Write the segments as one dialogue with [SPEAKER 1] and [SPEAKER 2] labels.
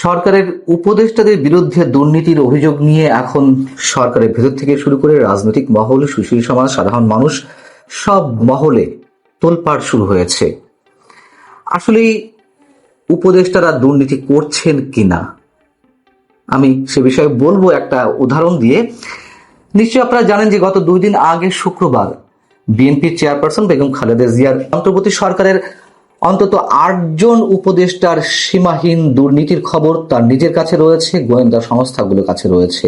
[SPEAKER 1] সরকারের উপদেষ্টাদের বিরুদ্ধে দুর্নীতির অভিযোগ নিয়ে এখন সরকারের ভেতর থেকে শুরু করে রাজনৈতিক মহল, সুশীল সমাজ, সাধারণ মানুষ, সব মহলে তোলপাড় শুরু হয়েছে। আসলে উপদেষ্টারা দুর্নীতি করছেন কিনা? আমি সে বিষয়ে বলব একটা উদাহরণ দিয়ে। নিশ্চয়ই আপনারা জানেন যে গত দুই দিন আগে শুক্রবার বিএনপির চেয়ারপারসন বেগম খালেদা জিয়ার অন্তর্বর্তী সরকারের অন্তত আটজন উপদেষ্টার সীমাহীন দুর্নীতির খবর তার নিজের কাছে রয়েছে, গোয়েন্দা সংস্থাগুলোর কাছে রয়েছে।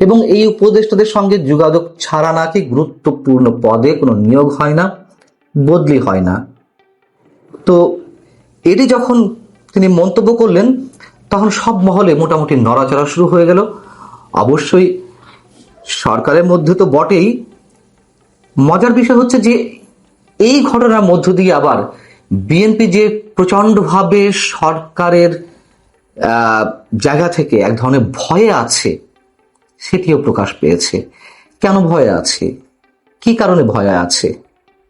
[SPEAKER 1] এবং এই উপদেষ্টাদের সঙ্গে যোগাযোগ ছাড়া নাকি গুরুত্বপূর্ণ পদে কোনো নিয়োগ হয় না, বদলি হয় না। তো এটি যখন তিনি মন্তব্য করলেন, তখন সব মহলে মোটামুটি নড়াচড়া শুরু হয়ে গেল। অবশ্যই সরকারের মধ্যে তো বটেই। মজার বিষয় হচ্ছে যে এই ঘটনার মধ্য দিয়ে আবার বিএনপি যে প্রচন্ডভাবে সরকারের জায়গা থেকে এক ধরনের ভয়ে আছে, সেটিও প্রকাশ পেয়েছে। কেন ভয়ে আছে? কি কারণে ভয়ে আছে?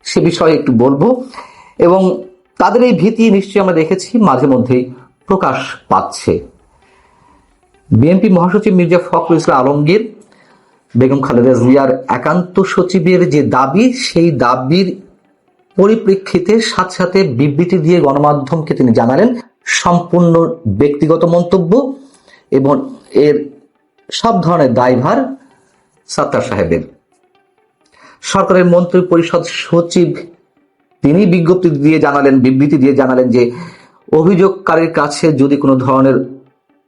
[SPEAKER 1] সে বিষয়ে একটু বলব। এবং তাদের এই ভীতি নিশ্চয়ই আমরা দেখেছি, মাঝে মধ্যেই প্রকাশ পাচ্ছে। বিএনপি মহাসচিব মির্জা ফখরুল ইসলাম আলমগীর, বেগম খালেদা জিয়ার একান্ত সচিবের যে দাবি, সেই দাবির পরিপ্রেক্ষিতে সাথে সাথে বিবৃতি দিয়ে গণমাধ্যমকে তিনি জানালেন সম্পূর্ণ ব্যক্তিগত মন্তব্য এবং এর সব ধরনের দায়ভার সাত্তার সাহেবের। সরকারের মন্ত্রী পরিষদ সচিব তিনি বিজ্ঞপ্তি দিয়ে জানালেন, বিবৃতি দিয়ে জানালেন যে অভিযোগকারীর কাছে যদি কোনো ধরনের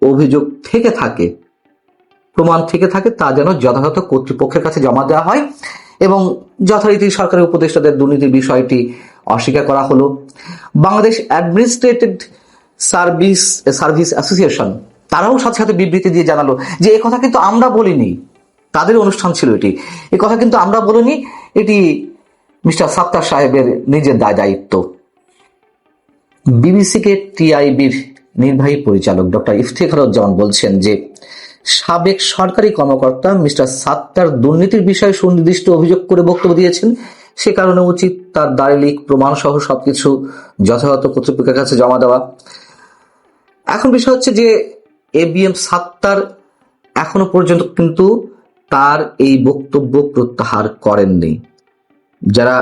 [SPEAKER 1] অভিযোগ থেকে থাকে, প্রমাণ থেকে থাকে, তা যেন যথাযথ কর্তৃপক্ষের কাছে জমা দেওয়া হয়। এবং যথারীতি সরকারের উপদেষ্টাদের দুর্নীতির বিষয়টি অস্বীকার করা হলো। Bangladesh administrated service service association, তারাও সাথে সাথে বিবৃতি দিয়ে জানালো যে এ কথা কিন্তু আমরা বলিনি। তাদের অনুষ্ঠান ছিল এটি। এ কথা কিন্তু আমরা বলিনি, এটি মিস্টার সাত্তার সাহেবের নিজের দায়, দায়িত্ব। বিবিসিকে টিআইবির নির্বাহী পরিচালক ডক্টর ইফতেখারুজ্জামান বলছেন যে সাবেক সরকারি কর্মকর্তা মিস্টার সাত্তার দুর্নীতির বিষয়ে সুনির্দিষ্ট অভিযোগ করে বক্তব্য দিয়েছেন। সে কারণে উচিত তার দারিলিক প্রমাণ সহ সবকিছু যথাযথ কর্তৃপক্ষের কাছে জমা দেওয়া। এখন বিষয় হচ্ছে যে এ বি এম সাত্তার এখনও পর্যন্ত কিন্তু তার এই বক্তব্য প্রত্যাহার করেননি। যারা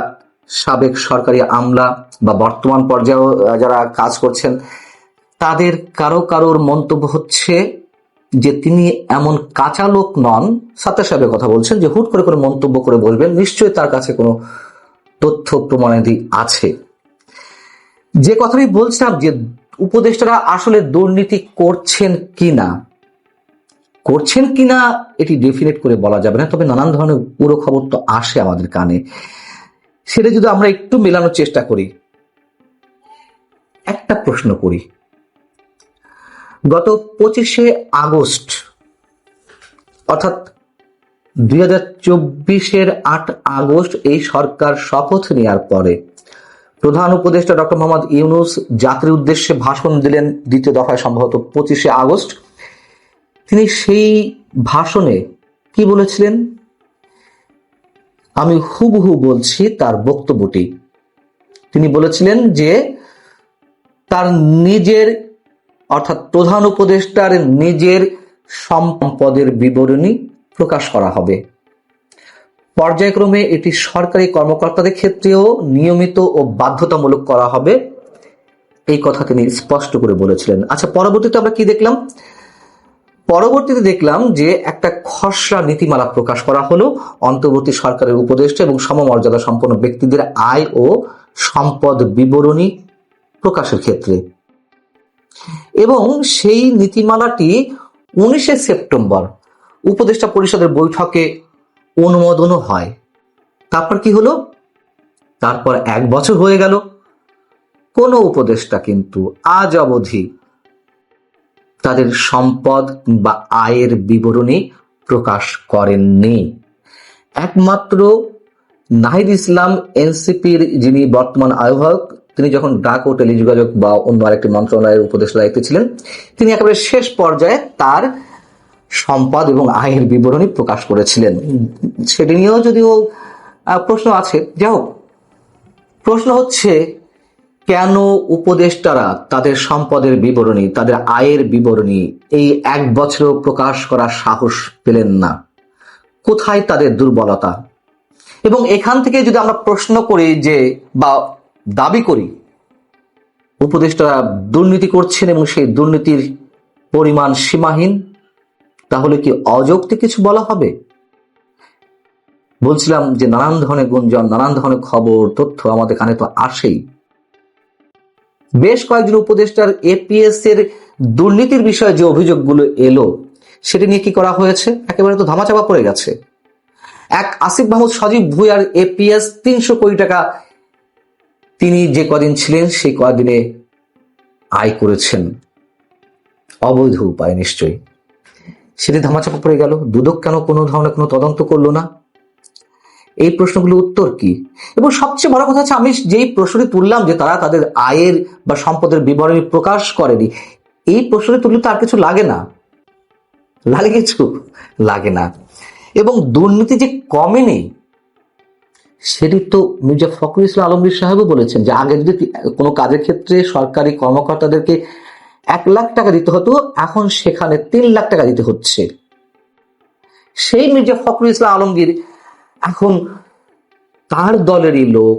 [SPEAKER 1] সাবেক সরকারি আমলা বা বর্তমান পর্যায়েও যারা কাজ করছেন, তাদের কারও কারোর মন্তব্য হচ্ছে যে তিনি এমন কাঁচা লোক নন সাত্তার সাহেবের কথা বলছেন, যে হুট করে করে মন্তব্য করে বলবেন, নিশ্চয়ই তার কাছে কোনো তথ্য প্রমাণাদি আছে। যে কথাটি বলছিলাম, যে উপদেষ্টারা আসলে দুর্নীতি করছেন কিনা করছেন কিনা এটি ডেফিনেট করে বলা যাবে না, তবে নানান ধরনের পুরো খবর তো আসে আমাদের কানে। সেটা যদি আমরা একটু মেলানোর চেষ্টা করি, একটা প্রশ্ন করি গত পঁচিশে আগস্ট, অর্থাৎ দুই হাজার চব্বিশের আট আগস্ট এই সরকার শপথ নেওয়ার পরে প্রধান উপদেষ্টা ডক্টর মোহাম্মদ ইউনুস জাতির উদ্দেশ্যে ভাষণ দিলেন দ্বিতীয় দফায় সম্ভবত পঁচিশে আগস্ট। তিনি সেই ভাষণে কি বলেছিলেন? আমি হুবহু বলছি তার বক্তব্যটি। তিনি বলেছিলেন যে তার নিজের অর্থাৎ প্রধান উপদেষ্টার নিজের সম্পদের বিবরণী প্রকাশ করা হবে। পর্যায়ক্রমে এটি সরকারি কর্মকর্তাদের ক্ষেত্রেও নিয়মিত ও বাধ্যতামূলক করা হবে। এই কথা তিনি স্পষ্ট করে বলেছিলেন। আচ্ছা পরবর্তীতে আমরা কি দেখলাম? পরবর্তীতে দেখলাম যে একটা খসড়া নীতিমালা প্রকাশ করা হলো। অন্তর্বর্তী সরকারের উপদেষ্টা এবং সমমর্যাদা সম্পন্ন ব্যক্তিদের আয় ও সম্পদ বিবরণী প্রকাশের ক্ষেত্রে। এবং সেই নীতিমালাটি উনিশে সেপ্টেম্বর উপদেষ্টা পরিষদের বৈঠকে অনুমোদনও হয়। তারপর কি হলো? তারপর এক বছর হয়ে গেল। কোনো উপদেষ্টা কিন্তু আজ অবধি তাদের সম্পদ বা আয়ের বিবরণী প্রকাশ করেননি। একমাত্র নাহিদ ইসলাম এনসিপির যিনি বর্তমান আহ্বায়ক তিনি যখন ডাক ও টেলিযোগাযোগ বা অন্য আরেকটি মন্ত্রণালয়ের উপদেষ্টা দায়িত্বে ছিলেন, তিনি একেবারে শেষ পর্যায়ে তার সম্পদ এবং আয়ের বিবরণী প্রকাশ করেছিলেন। সেটি নিয়েও যদিও প্রশ্ন আছে। যাই হোক প্রশ্ন হচ্ছে, কেন উপদেষ্টারা তাদের সম্পদের বিবরণী, তাদের আয়ের বিবরণী এই এক বছরও প্রকাশ করার সাহস পেলেন না? কোথায় তাদের দুর্বলতা? এবং এখান থেকে যদি আমরা প্রশ্ন করি যে, বা দাবি করি উপদেষ্টারা দুর্নীতি করছেন এবং সেই দুর্নীতির পরিমাণ সীমাহীন, তাহলে কি অযৌক্তিক কিছু বলা হবে? বলছিলাম যে নানান ধরনের গুঞ্জন, নানান ধরনের খবর, তথ্য আমাদের কানে তো আসেই। বেশ কয়েকজন উপদেষ্টার এপিএস এর দুর্নীতির বিষয়ে যে অভিযোগগুলো এলো, সেটি নিয়ে কি করা হয়েছে? একেবারে তো ধামাচাপা পড়ে গেছে। এক আসিফ মাহমুদ সজীব ভুইয়ার এপিএস তিনশো কোটি টাকা তিনি যে কদিন ছিলেন, সেই কদিনে আয় করেছেন। অবৈধ উপায় নিশ্চয়ই। সেটি ধামাচাপা পড়ে গেল। দুদক কেন কোনো ধরনের কোনো তদন্ত করল না? এই প্রশ্নগুলোর উত্তর কি? এবং সবচেয়ে বড় কথা হচ্ছে, আমি যেই প্রশ্নটি তুললাম যে তারা তাদের আয়ের বা সম্পদের বিবরণী প্রকাশ করেনি, এই প্রশ্নটি তুললে তো আর কিছু লাগে না। লাগে কিছু? লাগে না। এবং দুর্নীতি যে কমেনি সেটি তো মির্জা ফখরুল ইসলাম আলমগীর সাহেবও বলেছেন যে আগে যদি কোনো কাজের ক্ষেত্রে সরকারি কর্মকর্তাদেরকে এক লাখ টাকা দিতে হতো, এখন সেখানে তিন লাখ টাকা দিতে হচ্ছে। সেই মির্জা ফখরুল ইসলাম আলমগীর এখন তার দলেরই লোক,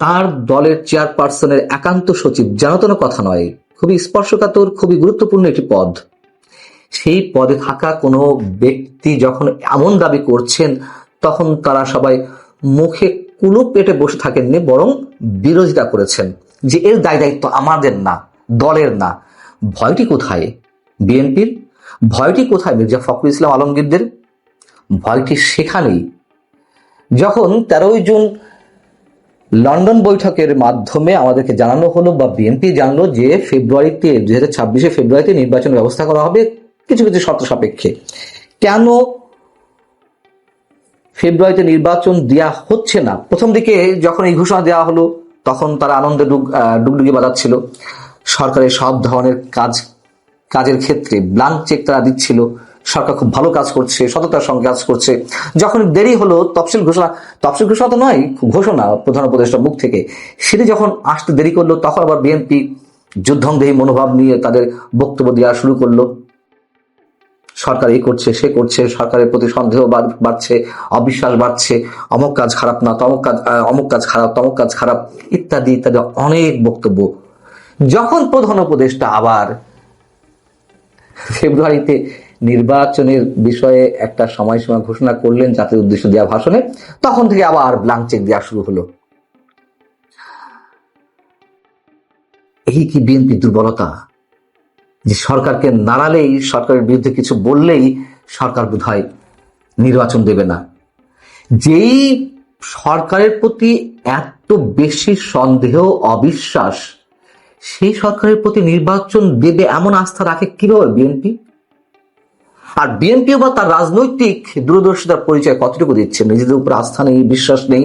[SPEAKER 1] তার দলের চেয়ারপারসনের একান্ত সচিব জানাতন কথা নয়, খুবই স্পর্শকাতর, খুবই গুরুত্বপূর্ণ একটি পদ। সেই পদে থাকা কোনো ব্যক্তি যখন এমন দাবি করছেন, তখন তারা সবাই মুখে কুলু পেটে বসে থাকেননি, বরং বিরোধিতা করেছেন যে এর দায় দায়িত্ব আমাদের না, দলের না। ভয়টি কোথায় বিএনপির? ভয়টি কোথায় মির্জা ফখরুল ইসলাম আলমগীরদের? ভয়টি সেখানেই। যখন তেরোই জুন লন্ডন বৈঠকের মাধ্যমে আমাদেরকে জানানো হলো বা বিএনপি জানলো যে ফেব্রুয়ারিতে, দুই হাজার ছাব্বিশে ফেব্রুয়ারিতে নির্বাচন ব্যবস্থা করা হবে, কিছু কিছু শর্ত সাপেক্ষে। কেন ফেব্রুয়ারিতে নির্বাচন দেওয়া হচ্ছে না। প্রথম দিকে যখন এই ঘোষণা দেওয়া হলো, তখন তারা আনন্দে ডুগডুগি বাজাচ্ছিল। সরকারের সব ধরনের কাজ, কাজের ক্ষেত্রে ব্লাঙ্ক চেক তারা দিচ্ছিল। সরকার খুব ভালো কাজ করছে, সততার সঙ্গে কাজ করছে। যখন দেরি হলো, তফসিল ঘোষণা তফসিল ঘোষণা তো নয়, ঘোষণা প্রধান উপদেষ্টার মুখ থেকে। সেটি যখন আসতে দেরি করল, তখন আবার বিএনপি যুদ্ধংদেহী মনোভাব নিয়ে তাদের বক্তব্য দেওয়া শুরু করল। সরকার এই করছে, সে করছে, সরকারের প্রতি সন্দেহ বাড়- বাড়ছে, অবিশ্বাস বাড়ছে, অমুক কাজ খারাপ না, তমক কাজ অমুক কাজ খারাপ, তমক কাজ খারাপ, ইত্যাদি ইত্যাদি অনেক বক্তব্য। যখন প্রধান উপদেষ্টা আবার ফেব্রুয়ারিতে নির্বাচনের বিষয়ে একটা সময়সীমা ঘোষণা করলেন জাতির উদ্দেশ্য দেওয়া ভাষণে, তখন থেকে আবার ব্লাঙ্ক চেক দেওয়া শুরু হলো। এই কি বিএনপি দুর্বলতা? যে সরকারকে নাড়ালেই, সরকারের বিরুদ্ধে কিছু বললেই সরকার বোধহয় নির্বাচন দেবে না। যেই সরকারের প্রতি এত বেশি সন্দেহ, অবিশ্বাস, সেই সরকারের প্রতি নির্বাচন দেবে এমন আস্থা রাখে কীভাবে বিএনপি আর বিএনপি বা তার রাজনৈতিক দূরদর্শিতার পরিচয় কতটুকু দিচ্ছে? নিজেদের উপর আস্থা নেই, বিশ্বাস নেই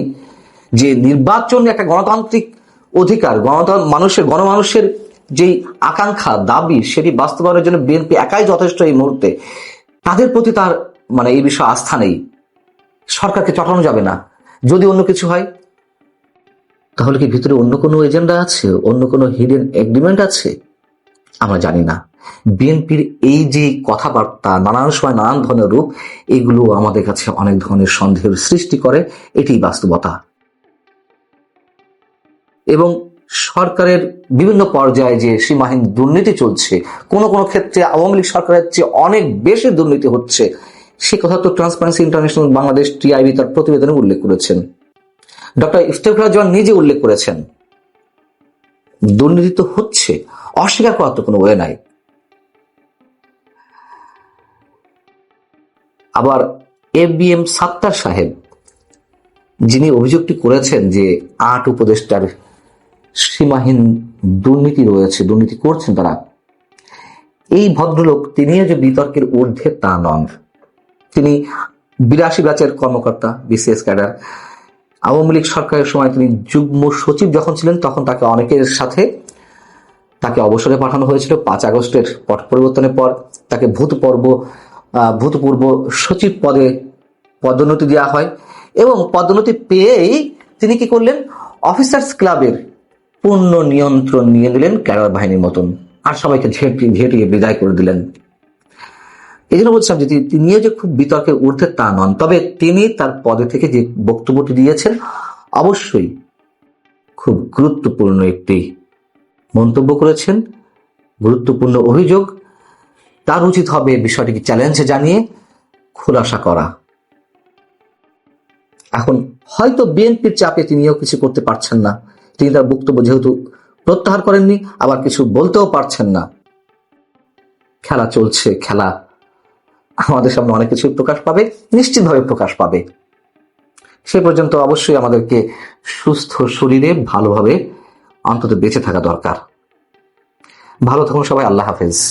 [SPEAKER 1] যে নির্বাচন একটা গণতান্ত্রিক অধিকার গণতন্ত্র মানুষের গণমানুষের যেই আকাঙ্ক্ষা, দাবি সেটি বাস্তবায়নের জন্য বিএনপি একাই যথেষ্ট এই মুহূর্তে। তাদের প্রতি তার মানে এই বিষয়ে আস্থা নেই। সরকারকে চটানো যাবে না। যদি অন্য কিছু হয়, তাহলে কি ভিতরে অন্য কোনো এজেন্ডা আছে? অন্য কোনো হিডেন এগ্রিমেন্ট আছে? আমরা জানি না। বিএনপির এই যে কথাবার্তা, নানান সময় নানান ধরনের রূপ, এগুলো আমাদের কাছে অনেক ধরনের সন্দেহের সৃষ্টি করে। এটি বাস্তবতা। এবং সরকারের বিভিন্ন পর্যায়ে যে সীমাহীন দুর্নীতি চলছে, কোনো কোনো ক্ষেত্রে আওয়ামী লীগ সরকারের চেয়ে অনেক বেশি দুর্নীতি হচ্ছে, সে কথা তো ট্রান্সপারেন্সি ইন্টারন্যাশনাল বাংলাদেশ টিআইবি তার প্রতিবেদনে উল্লেখ করেছেন। ডক্টর ইফতেখার নিজে উল্লেখ করেছেন, দুর্নীতি তো হচ্ছে, অস্বীকার করার তো কোনো ওয়ে নাই। আবার এ বি এম সাত্তার সাহেব, যিনি অভিযোগটি করেছেন যে আট উপদেষ্টার সীমাহীন দুর্নীতি রয়েছে, দুর্নীতি করছেন তারা। এই ভদ্রলোক তিনিও যে বিতর্কের ঊর্ধ্বে তা নন। তিনি বিরাশি ব্যাচের কর্মকর্তা, বিসিএস ক্যাডার। আওয়ামী লীগ সরকারের সময় তিনি যুগ্ম সচিব যখন ছিলেন, তখন তাকে অনেকের সাথে তাকে অবসরে পাঠানো হয়েছিল। পাঁচ আগস্টের পট পরিবর্তনের পর তাকে ভূতপূর্ব ভূতপূর্ব সচিব পদে পদোন্নতি দেওয়া হয় এবং পদোন্নতি পেয়েই তিনি কি করলেন? অফিসার্স ক্লাবের পূর্ণ নিয়ন্ত্রণ নিয়ে নিলেন ক্যাডার বাহিনীর মতন। আর সবাইকে ঝেঁটিয়ে ঝেঁটিয়ে বিদায় করে দিলেন। এই জন্য বলছিলাম যে তিনি- যে খুব বিতর্কে ঊর্ধ্বে তা নন। তবে তিনি তার পদে থেকে যে বক্তব্যটি দিয়েছেন, অবশ্যই খুব গুরুত্বপূর্ণ একটি মন্তব্য করেছেন। গুরুত্বপূর্ণ অভিযোগ। তার উচিত হবে বিষয়টিকে চ্যালেঞ্জে জানিয়ে খোলাসা করা। এখন হয়তো বিএনপির চাপে তিনিও কিছু করতে পারছেন না। তিনি তার বক্তব্য যেহেতু প্রত্যাহার করেননি, আবার কিছু বলতেও পারছেন না। খেলা চলছে, খেলা। আমাদের সামনে অনেক কিছু প্রকাশ পাবে, নিশ্চিতভাবে প্রকাশ পাবে। সে পর্যন্ত অবশ্যই আমাদেরকে সুস্থ শরীরে ভালোভাবে অন্তত বেঁচে থাকা দরকার। ভালো থাকুন সবাই, আল্লাহ হাফেজ।